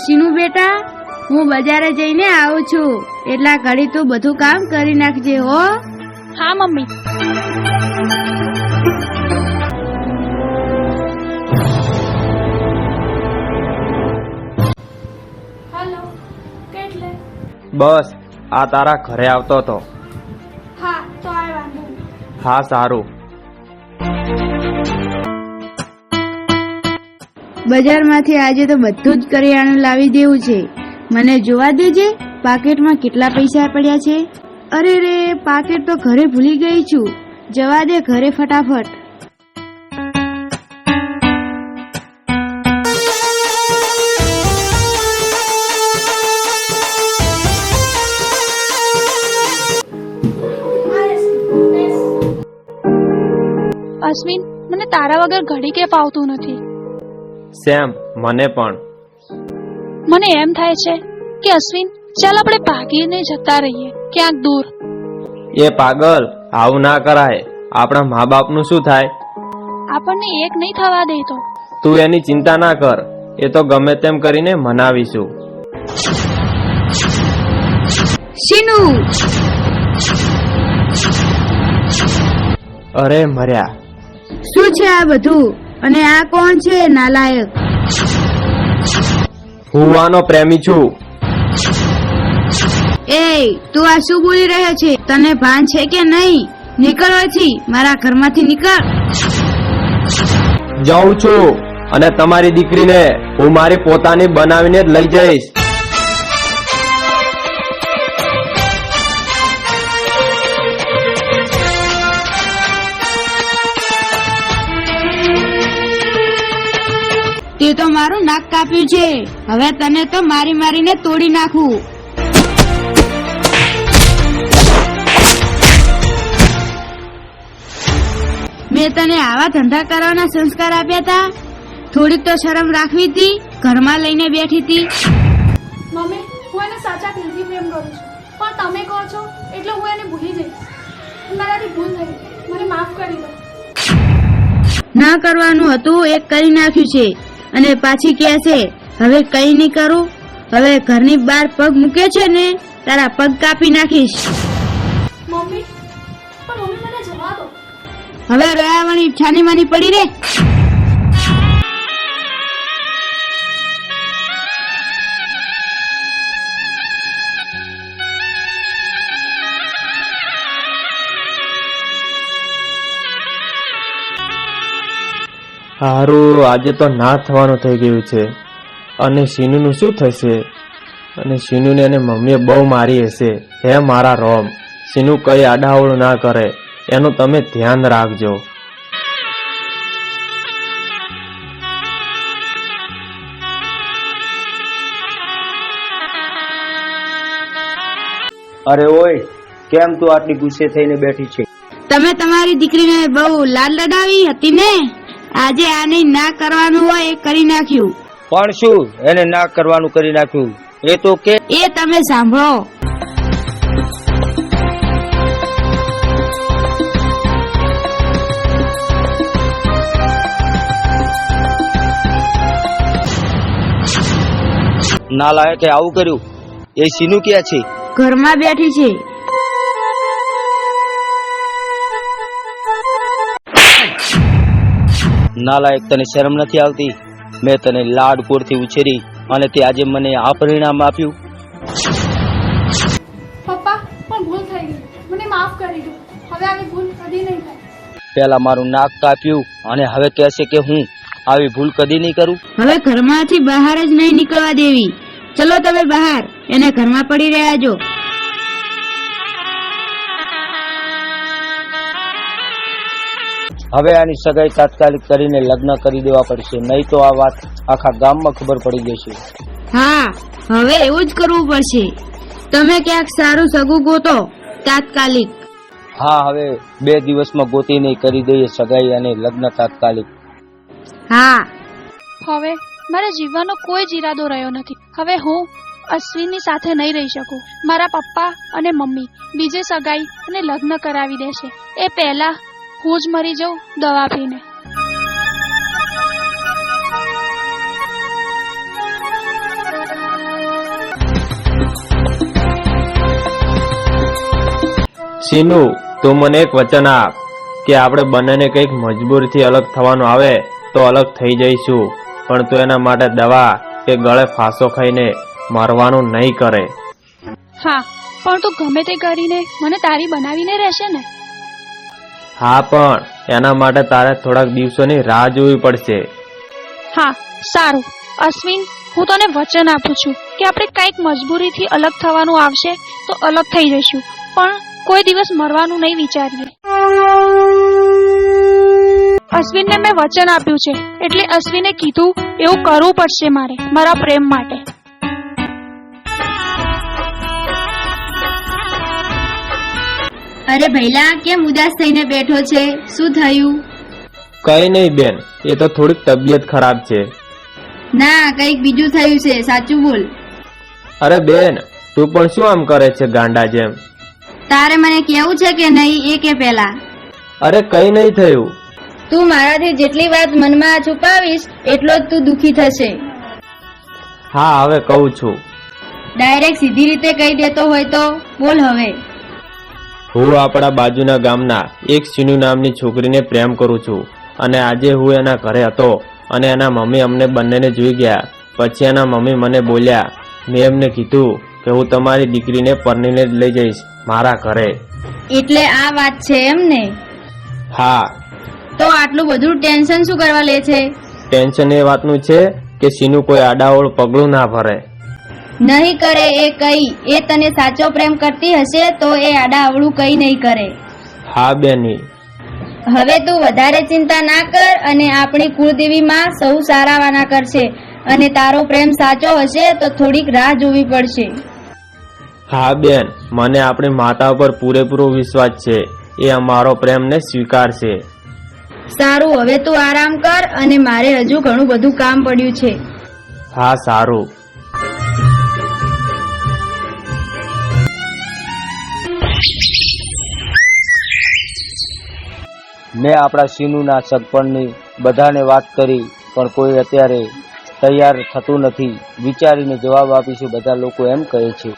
શીનું બેટા હું બજારે જઈને આવું છું. એટલા ઘડી તું બધું કામ કરી નાખજે હો. હા મમ્મી. હલો કેટલે? બસ આ તારા ઘરે આવતો હતો. હા તો આ વાંધો હા સારું. બજારમાંથી આજે તો બધું જ કરિયાણું લાવી દેવું છે. મને જોવા દેજે, પાકેટમાં કેટલા પૈસા પડ્યા છે? અરે રે, પાકેટ તો ઘરે ભૂલી ગઈ છું. જવા દે ઘરે ફટાફટ. અશ્વિન, મને તારા વગર ઘડી કે ફાવતું નથી. સેમ મને પણ. મને એમ થાય છે કે અશ્વિન ચાલ આપણે ભાગીને જતા રહીએ ક્યાંક દૂર. એ પાગલ આવું ના કરાય. આપણા મા બાપનું શું થાય? આપણને એક નહીં થવા દેતો તું એની ચિંતા ના કર. એ તો ગમે તેમ કરીને મનાવીશું. શીનુ! અરે મર્યા. શું છે આ બધું? અને આ કોણ છે? નાલાયક. હું આનો પ્રેમી છું. એ તું આ શું બોલી રહ્યો છે? તને ભાન છે કે નહીં? નીકળ અહીંથી મારા ઘરમાંથી નીકળ. જાઉં છું અને તમારી દીકરીને હું મારી પોતાની બનાવીને જ લઈ જઈશ. નાક કાપ્યું છે. હવે તને તો મારી મારીને તોડી નાખું. મેં તને આવા ધંધા કરવાના સંસ્કાર આપ્યા હતા થોડીક તો શરમ રાખવી હતી ઘરમાં લઈને બેઠી હતી. મમ્મી હું એને સાચા દિલથી પ્રેમ કરું છું. પણ તમે કહો છો એટલે હું એને ભૂલી જઈશ. મારાથી ભૂલ થઈ. મને માફ કરી દો. ના કરવાનું હતું એક કરી નાખ્યું છે. અને પાછી કહે છે હવે કઈ નહીં કરું. હવે ઘરની બહાર પગ મૂકે છે ને તારા પગ કાપી નાખીશ. મમ્મી પણ મમ્મી મને જવા દો. હવે રયાવાળી છાની માની પડી રે. હારું આજે તો ના થવાનું થઈ ગયું છે. અને શીનુનું શું થશે? અને શીનુને એને મમ્મીએ બહુ મારી હશે. હે મારા રોમ શીનુ કઈ આડાવડું ના કરે. એનું તમે ધ્યાન રાખજો. અરે ઓય કેમ તું આટલી ગુસ્સે થઈને બેઠી છે? તમે તમારી દીકરીને બહુ લાડ લડાવી હતી ને? આજે આને ના કરવાનું હોય એ કરી નાખ્યું. પણ શું? એને ના કરવાનું કરી નાખ્યું. એ તો કે એ તમે સાંભળો. ના લાયકે આવું કર્યું. એ સીનું ક્યાં છે? ઘરમાં બેઠી છે. ના લાયક તને શરમ નથી આવતી? મેં તને લાડકોરથી ઉછેરી અને તે આજે મને આ પરિણામ આપ્યું. પપ્પા પણ ભૂલ થઈ ગઈ. મને માફ કરી દો. હવે આવી ભૂલ કદી નહીં થાય. પેલા મારું નાક કાપ્યું અને હવે કહેશે કે હું આવી ભૂલ કદી નહીં કરું. હવે ઘરમાંથી બહાર જ નહીં નીકળવા દેવી. ચલો તમે બહાર. એને ઘરમાં પડી રહ્યા જો. હવે આની સગાઈ તાત્કાલિક કરીને લગ્ન કરી દેવા પડશે. નહીં તો આ વાત આખા ગામમાં ખબર પડી જશે. હા હવે એવું જ કરવું પડશે. તમે ક્યાંક સારું સગું ગોતો તાત્કાલિક. હા હવે બે દિવસમાં ગોતીને કરી દઈએ સગાઈ અને લગ્ન તાત્કાલિક. હા. હવે મારે જીવવાનો કોઈ જ ઈરાદો રહ્યો નથી. હવે હું અશ્વિનની સાથે નહીં રહી શકું. મારા પપ્પા અને મમ્મી બીજે સગાઈ અને લગ્ન કરાવી દેશે. એ પહેલા હું જ મરી જઉં દવા પીને. સીનુ તું મને એક વચન આપ કે આપણે બંનેને કંઈક મજબૂરથી અલગ થવાનું આવે તો અલગ થઈ જઈશું પણ તું એના માટે દવા કે ગળે ફાંસો ખાઈને મારવાનું નહીં કરે. હા પણ તું ગમે તે કરીને મને તારી બનાવીને રહેશે ને. હા પણ, એના માટે તારે થોડાક દિવસોની રાહ જોવી પડશે. હા, સારું. અશ્વિન, હું તને વચન આપું છું કે આપણે કંઈક મજબૂરીથી અલગ થવાનું આવશે તો અલગ થઈ જઈશું. પણ કોઈ દિવસ મરવાનું નહીં વિચારીએ. અશ્વિનને મેં વચન આપ્યું છે. એટલે અશ્વિને કીધું, એવું કરવું પડશે મારે, મારા પ્રેમ માટે. અરે ભૈલા કેમ ઉદાસ થઈને બેઠો છે? શું થયું? કઈ નહીં બેન એ તો થોડીક તબિયત ખરાબ છે. ના કંઈક બીજું થયું છે સાચું બોલ. અરે બેન તું પણ શું આમ કરે છે ગાંડા જેમ? તારે મને કેવું છે કે નહીં એ કે પેલા અરે કઈ નહીં થયું. તું મારાથી જેટલી વાત મનમાં છુપાવીશ એટલો જ તું દુખી થશે. હા હવે કહું છું. ડાયરેક્ટ સીધી રીતે કહી દેતો હોય તો બોલ હવે. હું આપણા બાજુના ગામના એક સિનુ નામની છોકરીને પ્રેમ કરું છું. અને આજે હું એના ઘરે હતો અને એના મમ્મી અમને બંનેને જોઈ ગયા. પછી એના મમ્મી મને બોલ્યા મેં એમને કીધું કે હું તમારી દીકરીને પરણીને જ લઈ જઈશ મારા ઘરે. એટલે આ વાત છે એમ ને? હા. તો આટલું બધું ટેન્શન શું કરવા લે છે? ટેન્શન એ વાતનું છે કે સીનુ કોઈ આડાઓળ પગલું ના ભરે. નહીં કરે એ કઈ. એ તને સાચો પ્રેમ કરતી હશે તો એ આડા અવળું કઈ નહીં કરે. હા બેની. હવે તું વધારે ચિંતા ના કર અને આપણી કુળદેવી માં સૌ સારાવાના કરશે. અને તારો પ્રેમ સાચો હશે તો થોડીક રાહ જોવી પડશે. હા બેન. મને આપણી માતા ઉપર પૂરેપૂરો વિશ્વાસ છે. એ અમારો પ્રેમને સ્વીકારશે. સારું હવે તું આરામ કર અને મારે હજુ ઘણું બધું કામ પડ્યું છે. હા સારું. મેં આપણા સિનુના સગપણની બધાને વાત કરી પણ કોઈ અત્યારે તૈયાર થતું નથી. વિચારીને જવાબ આપીશું બધા લોકો એમ કહે છે.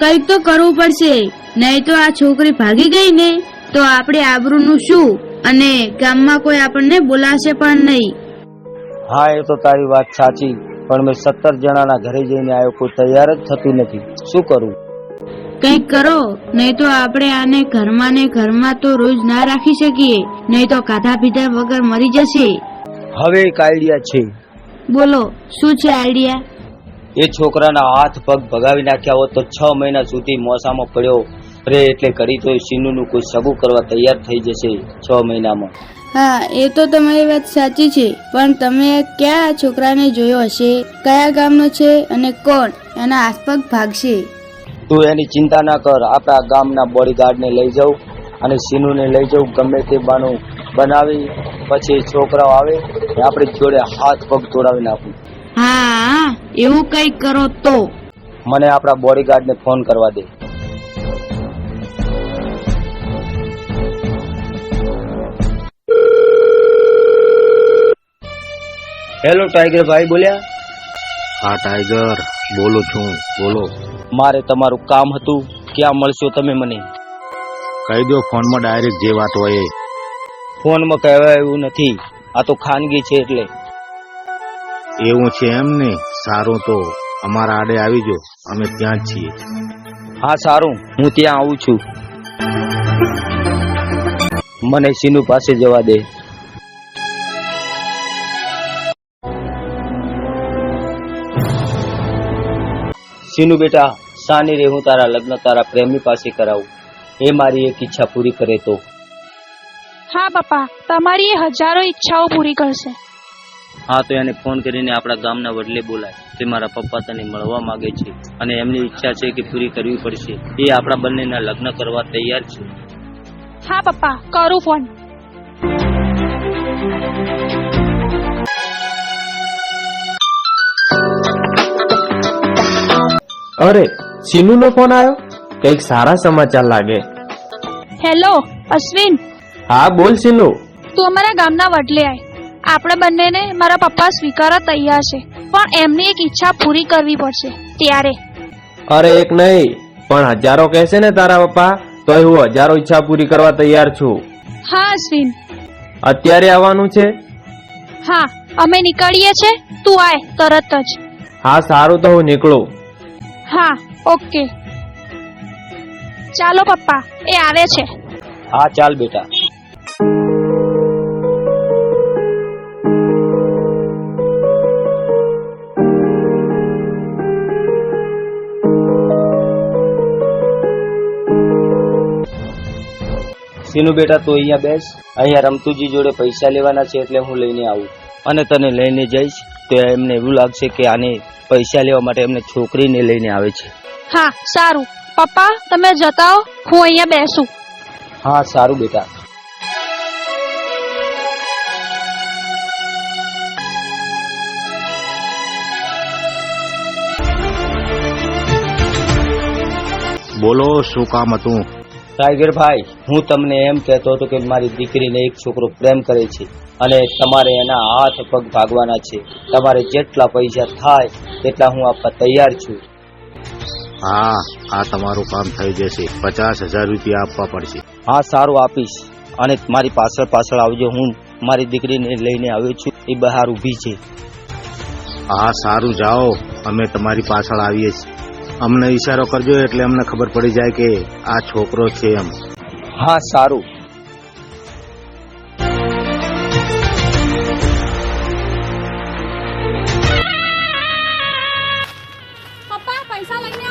કંઈક તો કરવું પડશે નહીં તો આ છોકરી ભાગી ગઈ ને? તો આપણે આબરૂનું શું? અને ગામમાં કોઈ આપણને બોલાશે પણ નહીં. હા એ તો તારી વાત સાચી પણ મેં સત્તર જણાના ઘરે જઈને આવ્યો કોઈ તૈયાર જ થતું નથી. શું કરું? કંઈક કરો નહીં તો આપણે આને ઘરમાં ને ઘરમાં તો રોજ ના રાખી શકીએ નહીં તો કાધા પીધા વગર મરી જશે. હવે એક આઈડિયા છે. બોલો શું છે આઈડિયા? એ છોકરાના હાથ પગ ભગાવી નાખ્યા હોત તો છ મહિના સુધી મોસામાં પડ્યો રે એટલે કરી તો સીનુનું કોઈ સગું કરવા તૈયાર થઈ જશે છ મહિનામાં. હા એ તો તમારી વાત સાચી છે પણ તમે ક્યાં છોકરાને જોયો હશે? કયા ગામનો છે અને કોણ? એના આસપાસ ભાગશે. તું એની ચિંતા ના કર. આપણા ગામના બોડીગાર્ડને લઈ જાઉં અને સીનુને લઈ જાઉં ગમે તે બાનું બનાવી પછી છોકરાઓ આવે ને આપણે જોડે હાથ પગ તોડાવી નાખું હા એવું કઈ કરો તો. મને આપણા બોડીગાર્ડને ફોન કરવા દે. હેલો ટાઈગર ભાઈ બોલ્યા? હા ટાઈગર. બોલું છું. બોલો. મારે તમારું કામ હતું. ક્યાં મળશો તમે મને? કહી દો ફોનમાં ડાયરેક્ટ જે વાત હોય એ. ફોનમાં કહેવાય એવું નથી. આ તો ખાનગી છે એટલે. એવું છે એમ ને? સારું તો અમારા આડે આવી જો. અમે ત્યાં જ છીએ. હા સારું. હું ત્યાં આવું છું. મને સિનુ પાસે જવા દે. સિનુ બેટા સાની રે હું તારા લગ્ન તારા પ્રેમી પાસે કરાવું. એ મારી એક ઈચ્છા પૂરી કરે તો. હા પપ્પા તમારી એ હજારો ઈચ્છાઓ પૂરી કરશે. હા તો એને ફોન કરીને આપણા ગામના વડલે બોલાય તે મારા પપ્પા તને મળવા માંગે છે અને એમની ઈચ્છા છે કે પૂરી કરવી પડશે. એ આપણા બંનેના લગ્ન કરવા તૈયાર છે. હા પપ્પા કરું ફોન. અરે સીનુનો ફોન આવ્યો કંઈક સારા સમાચાર લાગે. હેલો અશ્વિન. હા બોલ સીનુ તું અમારા ગામના વડલે આય. આપણે બંનેને મારા પપ્પા સ્વીકારવા તૈયાર છે. પણ એમની એક ઈચ્છા પૂરી કરવી પડશે. ત્યારે. અરે એક નહીં. પણ હજારો કહેશે ને તારા પપ્પા તોય હું હજારો ઈચ્છા પૂરી કરવા તૈયાર છું. હા અશ્વિન. અત્યારે આવવાનું છે? હા અમે નીકળીએ છે. તું આય તરત જ. હા સારું તો હું નીકળું. હા. ઓકે. ચાલો પપ્પા, એ આવે છે. હા, ચાલ બેટા. સીનુ બેટા, તો અહીંયા બેસ. અહીંયા રમતુજી જોડે પૈસા લેવાના છે એટલે હું લઈને આવું. અને તને લઈને જઈશ, તો એમને એવું લાગશે કે આને પૈસા લેવા માટે એમને છોકરીને લઈને આવે છે. હા સારું. પપ્પા તમે જતા હું અહીંયા બેસું. હા સારું બેટા. બોલો શું કામ હતું? ટાઈગર ભાઈ હું તમને એમ કહેતો હતો કે મારી દીકરીને એક છોકરો પ્રેમ કરે છે અને તમારે એના હાથ પગ ભાગવાના છે. તમારે જેટલા પૈસા થાય તેટલા હું આપવા તૈયાર છું. હા આ તમારું કામ થઈ જશે. પચાસ હજાર રૂપિયા આપવા પડશે. હા સારું આપીશ. અને મારી પાછળ પાછળ આવજો. હું મારી દીકરીને લઈને આવ્યો છું. એ બહાર ઊભી છે. હા સારું જાઓ. અમે તમારી પાછળ આવીએ છીએ. અમને ઈશારો કરજો એટલે અમને ખબર પડી જાય કે આ છોકરો છે એમ. હા સારું.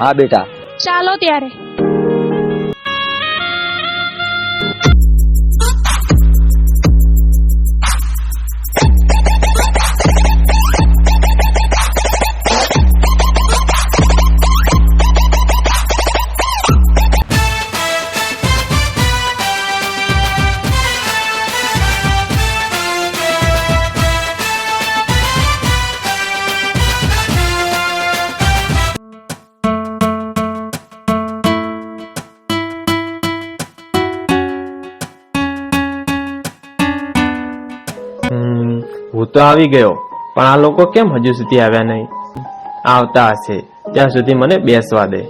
હા બેટા. ચાલો ત્યારે. હું તો આવી ગયો. પણ આ લોકો કેમ હજુ સુધી આવ્યા નહીં? આવતા હશે. ત્યાં સુધી મને બેસવા દે.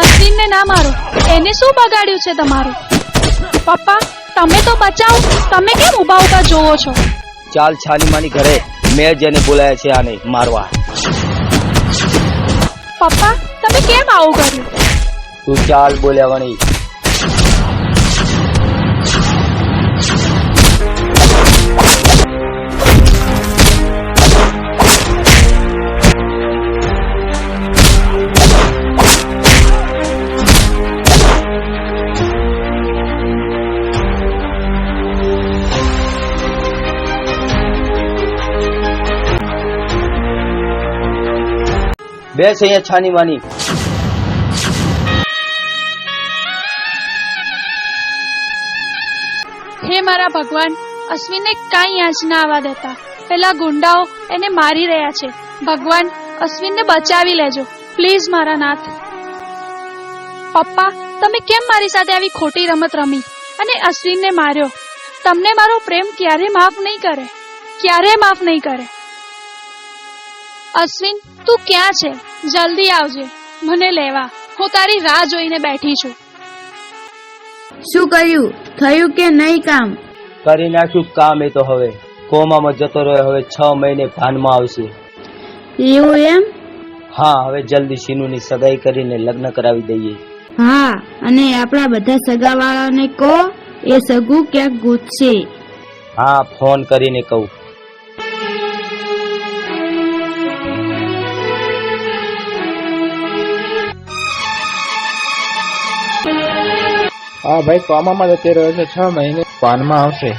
અશ્વિનને ના મારો. એને શું બગાડ્યું છે તમારું? પપ્પા, તમે તો બચાવો. તમે કેમ ઊભા ઊભા જોવો છો? ચાલ છાની માની ઘરે મેં જેને બોલાયા છે આને મારવા. પપ્પા તમે કેમ આવું કર્યું? તું ચાલ બોલ્યા વણી. બેસ અહીંયા છાની માની. હે મારા ભગવાન, અશ્વિનને કાંઈ આંચ ના આવવા દેતા. પેલા ગુંડાઓ એને મારી રહ્યા છે. ભગવાન, અશ્વિનને બચાવી લેજો. પ્લીઝ મારા નાથ. પપ્પા, તમે કેમ મારી સાથે આવી ખોટી રમત રમી? અને અશ્વિનને માર્યો. તમને મારો પ્રેમ ક્યારે માફ નહીં કરે. ક્યારે માફ નહીં કરે. અશ્વિન તું ક્યાં છે? જલ્દી આવજે. મને લેવા. હું તારી રાહ જોઈને બેઠી છું. શું કર્યું? થયું કે નહીં કામ? કરી નાખ્યું કામ એ તો હવે. કોમામાં જતો રહ્યો હવે છ મહિને ભાનમાં આવશે. એવું એમ? હા હવે જલ્દી શીનુની સગાઈ કરીને લગ્ન કરાવી દઈએ. હા અને આપણા બધા સગાવાળાને કહો એ સગું ક્યાંક ગોતશે હા ફોન કરીને કહું. હા ભાઈ કોમામાં જતી રહ્યો છે છ મહિને. પાનમાં આવશે.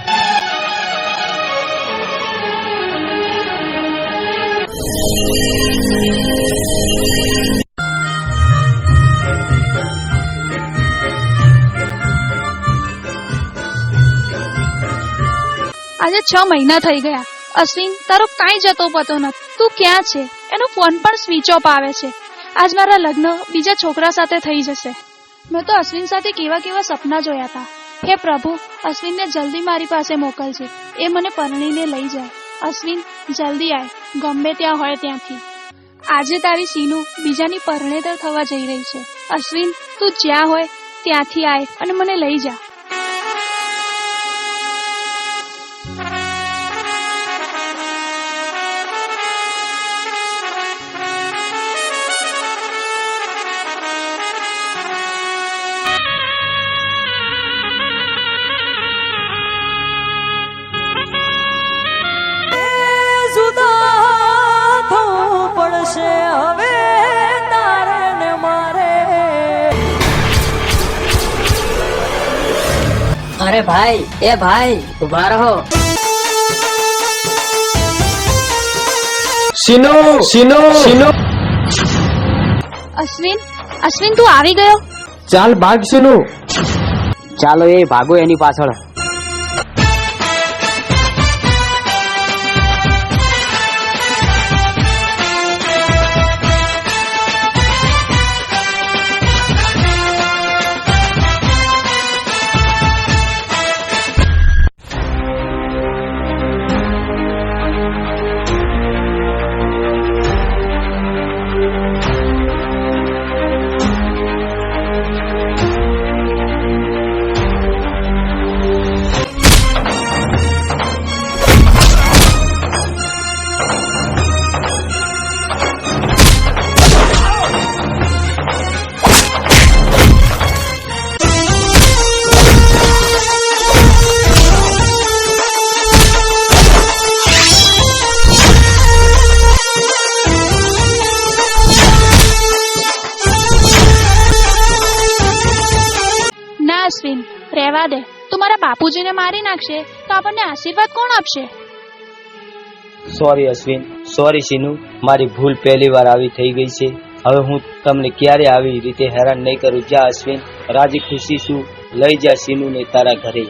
આજે છ મહિના થઈ ગયા. અશ્વિન તારો કાંઈ જતો પતો નથી. તું ક્યાં છે? એનો ફોન પણ સ્વિચ ઓફ આવે છે. આજ મારા લગ્ન બીજા છોકરા સાથે થઈ જશે. મેં તો અશ્વિન સાથે કેવા કેવા સપના જોયા હતા હે પ્રભુ, અશ્વિનને જલ્દી મારી પાસે મોકલજે. એ મને પરણીને લઈ જાય. અશ્વિન, જલ્દી આય. ગમે ત્યાં હોય ત્યાંથી. આજે તારી સીનુ બીજાની પરણેતર થવા જઈ રહી છે. અશ્વિન, તું જ્યાં હોય ત્યાંથી આય અને મને લઈ જા. થવું હવે તારે ને મારે. અરે ભાઈ એ ભાઈ ઊભા રહો. સિનો સિનો સિનો. અશ્વિન અશ્વિન તું આવી ગયો? ચાલ ભાગ સિનો. ચાલો એ ભાગો એની પાછળ. બાપુજીને મારી નાખશે તો આપણને આશીર્વાદ કોણ આપશે? સોરી અશ્વિન. સોરી સિનુ. મારી ભૂલ પહેલી વાર આવી થઈ ગઈ છે. હવે હું તમને ક્યારે આવી રીતે હેરાન નહીં કરું. જા અશ્વિન. રાજી ખુશી છું. લઈ જા સિનુ ને તારા ઘરે.